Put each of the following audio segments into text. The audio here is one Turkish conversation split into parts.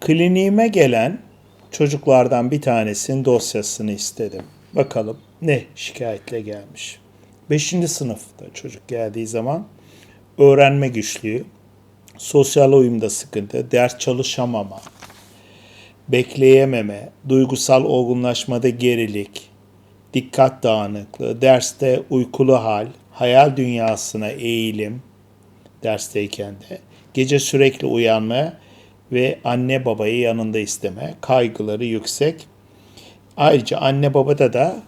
Kliniğime gelen çocuklardan bir tanesinin dosyasını istedim. Bakalım ne şikayetle gelmiş. 5. sınıfta çocuk geldiği zaman öğrenme güçlüğü, sosyal uyumda sıkıntı, ders çalışamama, bekleyememe, duygusal olgunlaşmada gerilik, dikkat dağınıklığı, derste uykulu hal, hayal dünyasına eğilim, dersteyken de, gece sürekli uyanma ve anne babayı yanında isteme, kaygıları yüksek. Ayrıca anne babada da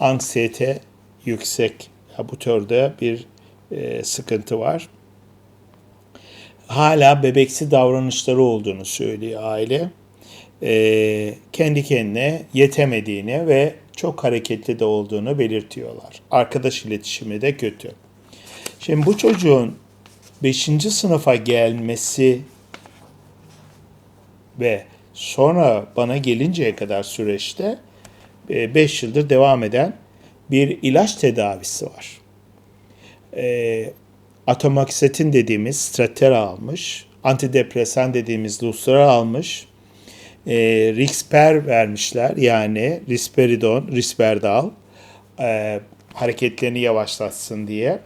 anksiyete yüksek, bu türde bir e, sıkıntı var. Hala bebeksi davranışları olduğunu söylüyor aile. E, kendi kendine yetemediğini ve çok hareketli de olduğunu belirtiyorlar. Arkadaş iletişimi de kötü. Şimdi bu çocuğun 5. sınıfa gelmesi ve sonra bana gelinceye kadar süreçte 5 yıldır devam eden bir ilaç tedavisi var. E, atomaksetin dediğimiz stratera almış, antidepresan dediğimiz lustra almış, e, Risper vermişler yani risperidon, risperdal e, hareketlerini yavaşlatsın diye.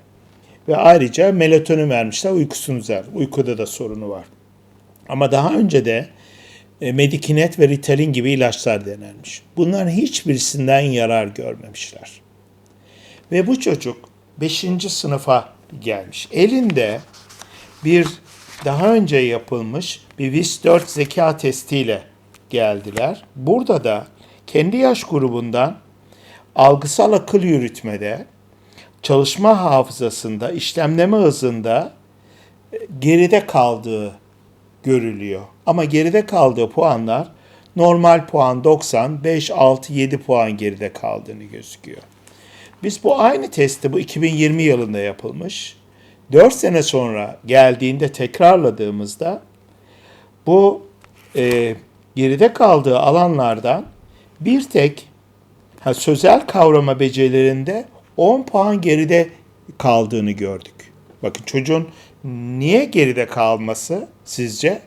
Ve ayrıca melatonin vermişler uykusunu düzelt. Uykuda da sorunu var. Ama daha önce de e, Medikinet ve Ritalin gibi ilaçlar denenmiş. Bunların hiçbirisinden yarar görmemişler. Ve bu çocuk 5. sınıfa gelmiş. Elinde bir daha önce yapılmış bir VIS-4 zeka testiyle geldiler. Burada da kendi yaş grubundan algısal akıl yürütmede, çalışma hafızasında, işlemleme hızında e, geride kaldığı görülüyor. Ama geride kaldığı puanlar normal puan 90, 5, 6, 7 puan geride kaldığını gözüküyor. Biz bu aynı testi bu 2020 yılında yapılmış. 4 sene sonra geldiğinde tekrarladığımızda bu e, geride kaldığı alanlardan bir tek ha, sözel kavrama becerilerinde 10 puan geride kaldığını gördük. Bakın çocuğun niye geride kalması sizce?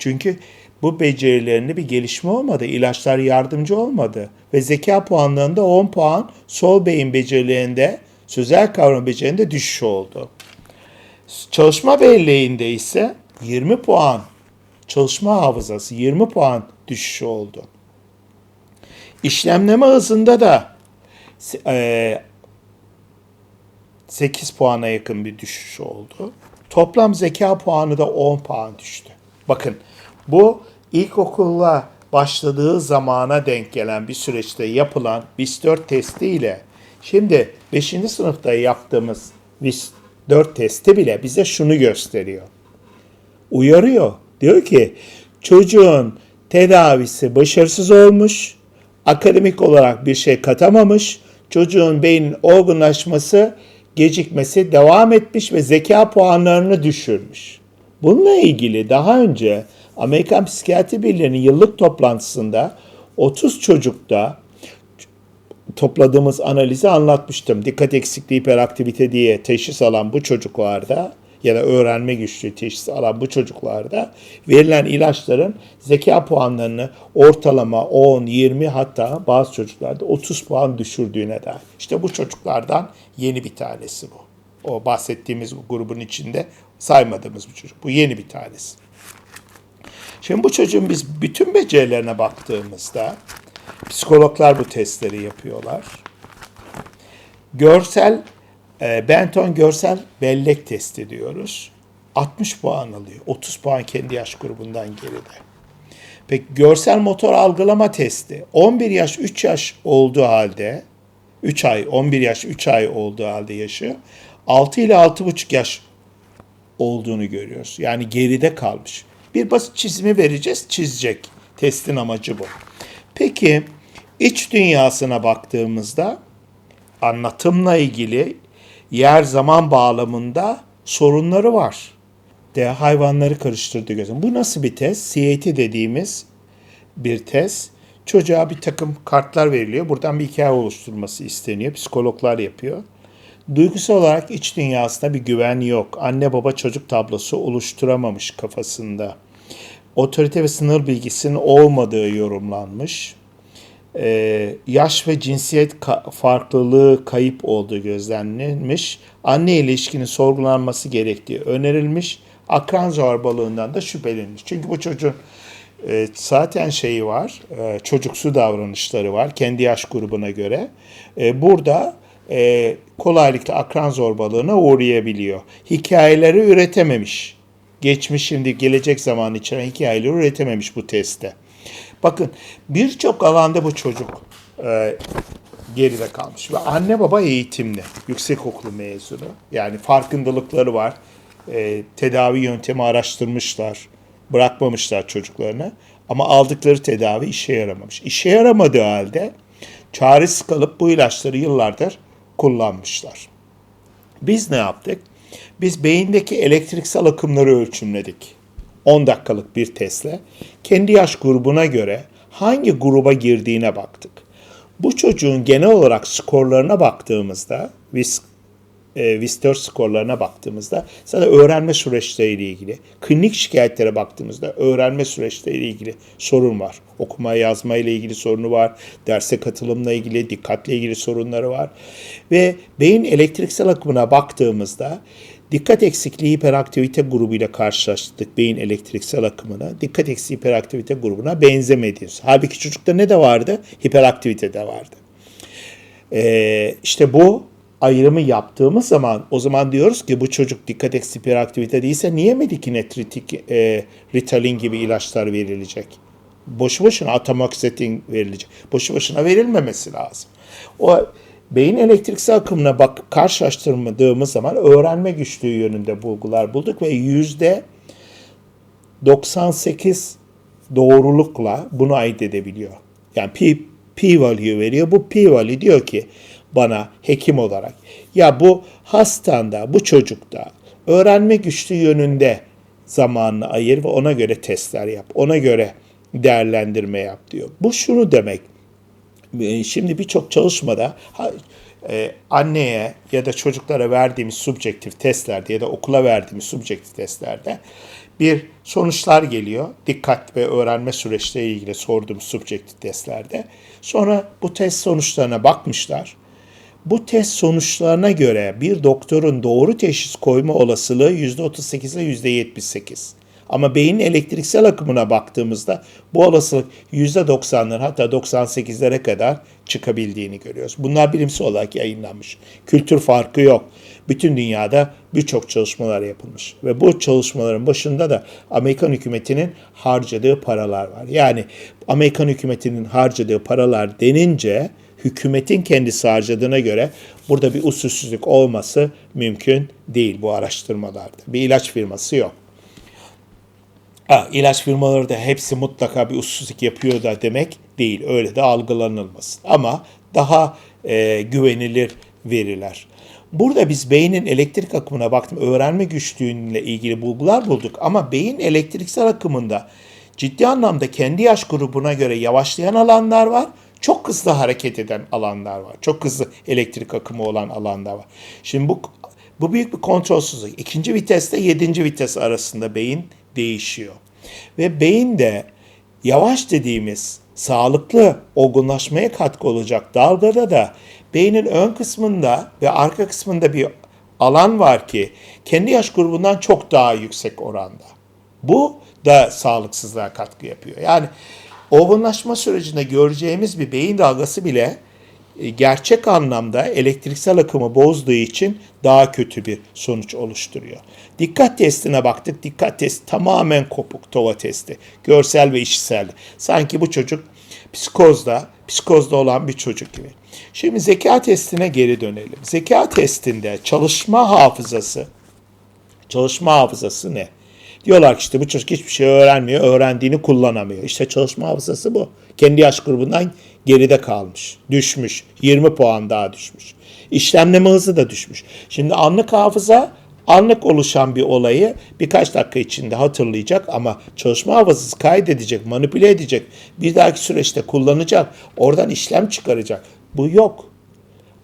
Çünkü bu becerilerinde bir gelişme olmadı. İlaçlar yardımcı olmadı. Ve zeka puanlarında 10 puan sol beyin becerilerinde, sözel kavram becerilerinde düşüş oldu. Çalışma belleğinde ise 20 puan çalışma hafızası 20 puan düşüş oldu. İşlemleme hızında da e, 8 puana yakın bir düşüş oldu. Toplam zeka puanı da 10 puan düştü. Bakın bu ilkokula başladığı zamana denk gelen bir süreçte yapılan BIS-4 testi şimdi 5. sınıfta yaptığımız BIS-4 testi bile bize şunu gösteriyor. Uyarıyor. Diyor ki çocuğun tedavisi başarısız olmuş, akademik olarak bir şey katamamış, çocuğun beynin olgunlaşması gecikmesi devam etmiş ve zeka puanlarını düşürmüş. Bununla ilgili daha önce Amerikan Psikiyatri Birliği'nin yıllık toplantısında 30 çocukta topladığımız analizi anlatmıştım. Dikkat eksikliği hiperaktivite diye teşhis alan bu çocuklarda ya da öğrenme güçlüğü teşhisi alan bu çocuklarda verilen ilaçların zeka puanlarını ortalama 10, 20 hatta bazı çocuklarda 30 puan düşürdüğüne dair. İşte bu çocuklardan yeni bir tanesi bu. O bahsettiğimiz grubun içinde saymadığımız bir çocuk. Bu yeni bir tanesi. Şimdi bu çocuğun biz bütün becerilerine baktığımızda psikologlar bu testleri yapıyorlar. Görsel e, Benton görsel bellek testi diyoruz. 60 puan alıyor. 30 puan kendi yaş grubundan geride. Peki görsel motor algılama testi 11 yaş 3 yaş olduğu halde 3 ay 11 yaş 3 ay olduğu halde yaşı 6 ile 6,5 yaş olduğunu görüyoruz. Yani geride kalmış. Bir basit çizimi vereceğiz, çizecek. Testin amacı bu. Peki iç dünyasına baktığımızda anlatımla ilgili yer zaman bağlamında sorunları var. De hayvanları karıştırdı gözüm. Bu nasıl bir test? CAT dediğimiz bir test. Çocuğa bir takım kartlar veriliyor. Buradan bir hikaye oluşturması isteniyor. Psikologlar yapıyor. Duygusal olarak iç dünyasında bir güven yok. Anne baba çocuk tablosu oluşturamamış kafasında. otorite ve sınır bilgisinin olmadığı yorumlanmış. Ee, yaş ve cinsiyet ka- farklılığı kayıp olduğu gözlenilmiş. Anne ilişkinin sorgulanması gerektiği önerilmiş. Akran zorbalığından da şüphelenilmiş. Çünkü bu çocuğun e, zaten şeyi var, e, çocuksu davranışları var kendi yaş grubuna göre. E, burada e, kolaylıkla akran zorbalığına uğrayabiliyor. Hikayeleri üretememiş. Geçmiş şimdi gelecek zaman içeren hikayeleri üretememiş bu testte. Bakın birçok alanda bu çocuk e, geride kalmış. Ve anne baba eğitimli, yüksekokulu mezunu. Yani farkındalıkları var. E, tedavi yöntemi araştırmışlar. Bırakmamışlar çocuklarını. Ama aldıkları tedavi işe yaramamış. İşe yaramadığı halde çaresiz kalıp bu ilaçları yıllardır kullanmışlar. Biz ne yaptık? Biz beyindeki elektriksel akımları ölçümledik. 10 dakikalık bir testle. Kendi yaş grubuna göre hangi gruba girdiğine baktık. Bu çocuğun genel olarak skorlarına baktığımızda, VIS, e, VIS 4 skorlarına baktığımızda zaten öğrenme süreçleriyle ilgili, klinik şikayetlere baktığımızda öğrenme süreçleriyle ilgili sorun var. Okuma yazma ile ilgili sorunu var, derse katılımla ilgili, dikkatle ilgili sorunları var. Ve beyin elektriksel akımına baktığımızda Dikkat eksikliği hiperaktivite grubuyla karşılaştık beyin elektriksel akımına. Dikkat eksikliği hiperaktivite grubuna benzemedi. Halbuki çocukta ne de vardı? Hiperaktivite de vardı. Ee, işte bu ayrımı yaptığımız zaman o zaman diyoruz ki bu çocuk dikkat eksikliği hiperaktivite değilse niye medikinetritik e, Ritalin gibi ilaçlar verilecek? Boşu boşuna atamoxetin verilecek. Boşu boşuna verilmemesi lazım. O beyin elektriksel akımına bak karşılaştırmadığımız zaman öğrenme güçlüğü yönünde bulgular bulduk ve yüzde 98 doğrulukla bunu ayırt edebiliyor. Yani p, p value veriyor. Bu p value diyor ki bana hekim olarak ya bu hastanda, bu çocukta öğrenme güçlüğü yönünde zamanını ayır ve ona göre testler yap. Ona göre değerlendirme yap diyor. Bu şunu demek. E, Şimdi birçok çalışmada e, anneye ya da çocuklara verdiğimiz subjektif testlerde ya da okula verdiğimiz subjektif testlerde bir sonuçlar geliyor. Dikkat ve öğrenme süreçleriyle ilgili sorduğumuz subjektif testlerde. Sonra bu test sonuçlarına bakmışlar. Bu test sonuçlarına göre bir doktorun doğru teşhis koyma olasılığı %38 ile %78. Ama beynin elektriksel akımına baktığımızda bu olasılık %90'ların hatta 98'lere kadar çıkabildiğini görüyoruz. Bunlar bilimsel olarak yayınlanmış. Kültür farkı yok. Bütün dünyada birçok çalışmalar yapılmış. Ve bu çalışmaların başında da Amerikan hükümetinin harcadığı paralar var. Yani Amerikan hükümetinin harcadığı paralar denince hükümetin kendisi harcadığına göre burada bir usulsüzlük olması mümkün değil bu araştırmalarda. Bir ilaç firması yok. Ha, ilaç firmaları da hepsi mutlaka bir usulsüzlük yapıyor da demek değil. Öyle de algılanılmasın. Ama daha e, güvenilir veriler. Burada biz beynin elektrik akımına baktım. Öğrenme güçlüğüyle ilgili bulgular bulduk. Ama beyin elektriksel akımında ciddi anlamda kendi yaş grubuna göre yavaşlayan alanlar var. Çok hızlı hareket eden alanlar var. Çok hızlı elektrik akımı olan alanlar var. Şimdi bu bu büyük bir kontrolsüzlük. İkinci viteste yedinci vites arasında beyin değişiyor. Ve beyin de yavaş dediğimiz sağlıklı olgunlaşmaya katkı olacak dalgada da beynin ön kısmında ve arka kısmında bir alan var ki kendi yaş grubundan çok daha yüksek oranda. Bu da sağlıksızlığa katkı yapıyor. Yani olgunlaşma sürecinde göreceğimiz bir beyin dalgası bile e, gerçek anlamda elektriksel akımı bozduğu için daha kötü bir sonuç oluşturuyor. Dikkat testine baktık. Dikkat testi tamamen kopuk TOVA testi. Görsel ve işitsel. Sanki bu çocuk psikozda, psikozda olan bir çocuk gibi. Şimdi zeka testine geri dönelim. Zeka testinde çalışma hafızası, çalışma hafızası ne? Diyorlar ki işte bu çocuk hiçbir şey öğrenmiyor, öğrendiğini kullanamıyor. İşte çalışma hafızası bu. Kendi yaş grubundan geride kalmış, düşmüş. 20 puan daha düşmüş. İşlemleme hızı da düşmüş. Şimdi anlık hafıza anlık oluşan bir olayı birkaç dakika içinde hatırlayacak ama çalışma hafızası kaydedecek, manipüle edecek, bir dahaki süreçte kullanacak, oradan işlem çıkaracak. Bu yok.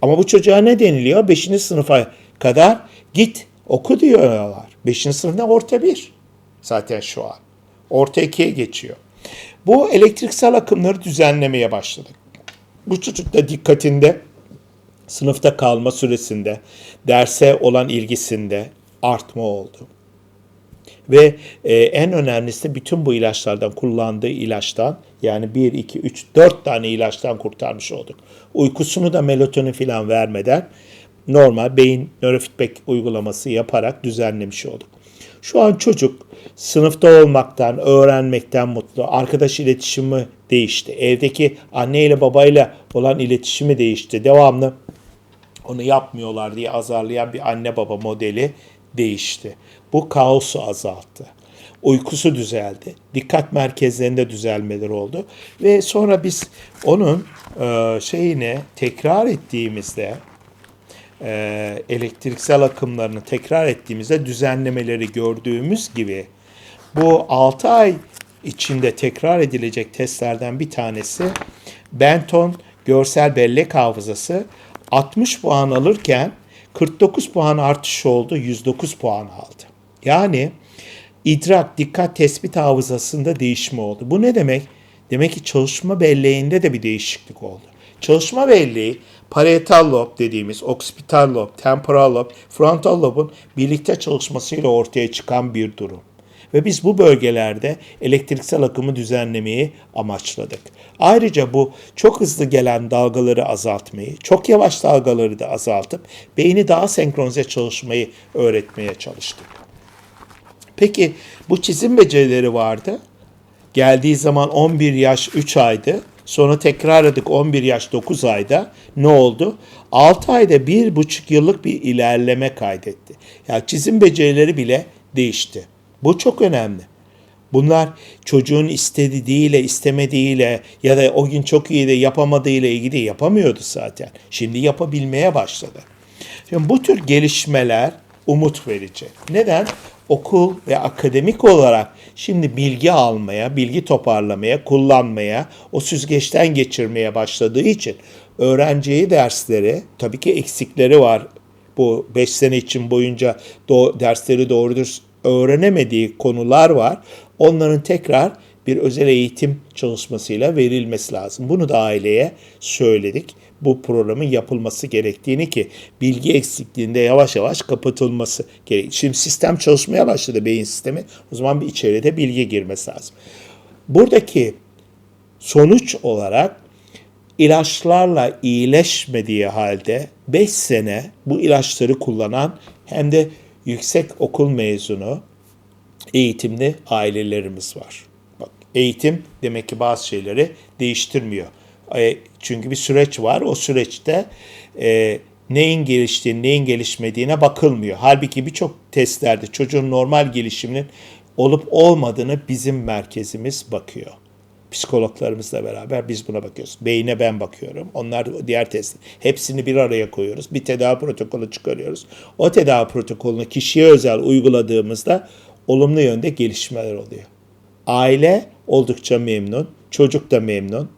Ama bu çocuğa ne deniliyor? 5. sınıfa kadar git oku diyorlar. 5. sınıf ne? Orta bir. Zaten şu an. Orta ikiye geçiyor. Bu elektriksel akımları düzenlemeye başladık. Bu çocuk da dikkatinde, sınıfta kalma süresinde, derse olan ilgisinde artma oldu. Ve e, en önemlisi bütün bu ilaçlardan kullandığı ilaçtan yani 1, 2, 3, 4 tane ilaçtan kurtarmış olduk. Uykusunu da melatonin falan vermeden normal beyin nörofeedback uygulaması yaparak düzenlemiş olduk. Şu an çocuk sınıfta olmaktan, öğrenmekten mutlu. Arkadaş iletişimi değişti. Evdeki anne ile babayla olan iletişimi değişti. Devamlı onu yapmıyorlar diye azarlayan bir anne baba modeli değişti. Bu kaosu azalttı. Uykusu düzeldi. Dikkat merkezlerinde düzelmeler oldu. Ve sonra biz onun e, şeyini tekrar ettiğimizde e, elektriksel akımlarını tekrar ettiğimizde düzenlemeleri gördüğümüz gibi bu 6 ay içinde tekrar edilecek testlerden bir tanesi Benton görsel bellek hafızası 60 puan alırken 49 puan artış oldu, 109 puan aldı. Yani idrak, dikkat, tespit hafızasında değişme oldu. Bu ne demek? Demek ki çalışma belleğinde de bir değişiklik oldu. Çalışma belleği parietal lob dediğimiz oksipital lob, temporal lob, frontal lobun birlikte çalışmasıyla ortaya çıkan bir durum. Ve biz bu bölgelerde elektriksel akımı düzenlemeyi amaçladık. Ayrıca bu çok hızlı gelen dalgaları azaltmayı, çok yavaş dalgaları da azaltıp beyni daha senkronize çalışmayı öğretmeye çalıştık. Peki bu çizim becerileri vardı. Geldiği zaman 11 yaş 3 aydı. Sonra tekrarladık 11 yaş 9 ayda. Ne oldu? 6 ayda 1,5 yıllık bir ilerleme kaydetti. Yani çizim becerileri bile değişti. Bu çok önemli. Bunlar çocuğun istediğiyle, istemediğiyle ya da o gün çok iyi de yapamadığıyla ilgili yapamıyordu zaten. Şimdi yapabilmeye başladı. Şimdi bu tür gelişmeler umut verici. Neden? Okul ve akademik olarak şimdi bilgi almaya, bilgi toparlamaya, kullanmaya, o süzgeçten geçirmeye başladığı için öğrenciyi dersleri, tabii ki eksikleri var. Bu 5 sene için boyunca do- dersleri doğru dürüst öğrenemediği konular var. Onların tekrar bir özel eğitim çalışmasıyla verilmesi lazım. Bunu da aileye söyledik. Bu programın yapılması gerektiğini ki bilgi eksikliğinde yavaş yavaş kapatılması gerek. Şimdi sistem çalışmaya başladı beyin sistemi. O zaman bir içeride bilgi girmesi lazım. Buradaki sonuç olarak ilaçlarla iyileşmediği halde 5 sene bu ilaçları kullanan hem de yüksek okul mezunu eğitimli ailelerimiz var. Bak eğitim demek ki bazı şeyleri değiştirmiyor. E, çünkü bir süreç var. O süreçte e, neyin geliştiğini, neyin gelişmediğine bakılmıyor. Halbuki birçok testlerde çocuğun normal gelişiminin olup olmadığını bizim merkezimiz bakıyor. Psikologlarımızla beraber biz buna bakıyoruz. Beyine ben bakıyorum. Onlar diğer test. Hepsini bir araya koyuyoruz. Bir tedavi protokolü çıkarıyoruz. O tedavi protokolünü kişiye özel uyguladığımızda olumlu yönde gelişmeler oluyor. Aile oldukça memnun. Çocuk da memnun.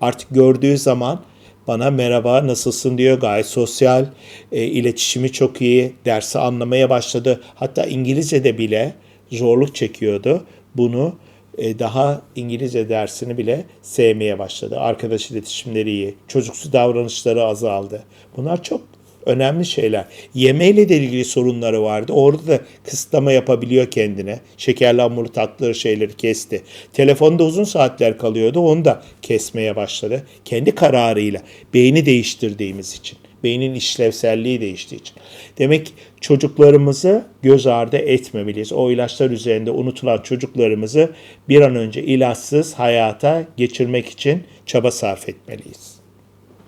Artık gördüğü zaman bana merhaba nasılsın diyor. Gayet sosyal. E, iletişimi çok iyi. Dersi anlamaya başladı. Hatta İngilizce'de bile zorluk çekiyordu. Bunu e, daha İngilizce dersini bile sevmeye başladı. Arkadaş iletişimleri iyi. Çocuksu davranışları azaldı. Bunlar çok önemli şeyler. Yemeğiyle de ilgili sorunları vardı. Orada da kısıtlama yapabiliyor kendine. Şekerli hamurlu tatlı şeyleri kesti. Telefonda uzun saatler kalıyordu. Onu da kesmeye başladı. Kendi kararıyla. Beyni değiştirdiğimiz için. Beynin işlevselliği değiştiği için. Demek çocuklarımızı göz ardı etmemeliyiz. O ilaçlar üzerinde unutulan çocuklarımızı bir an önce ilaçsız hayata geçirmek için çaba sarf etmeliyiz.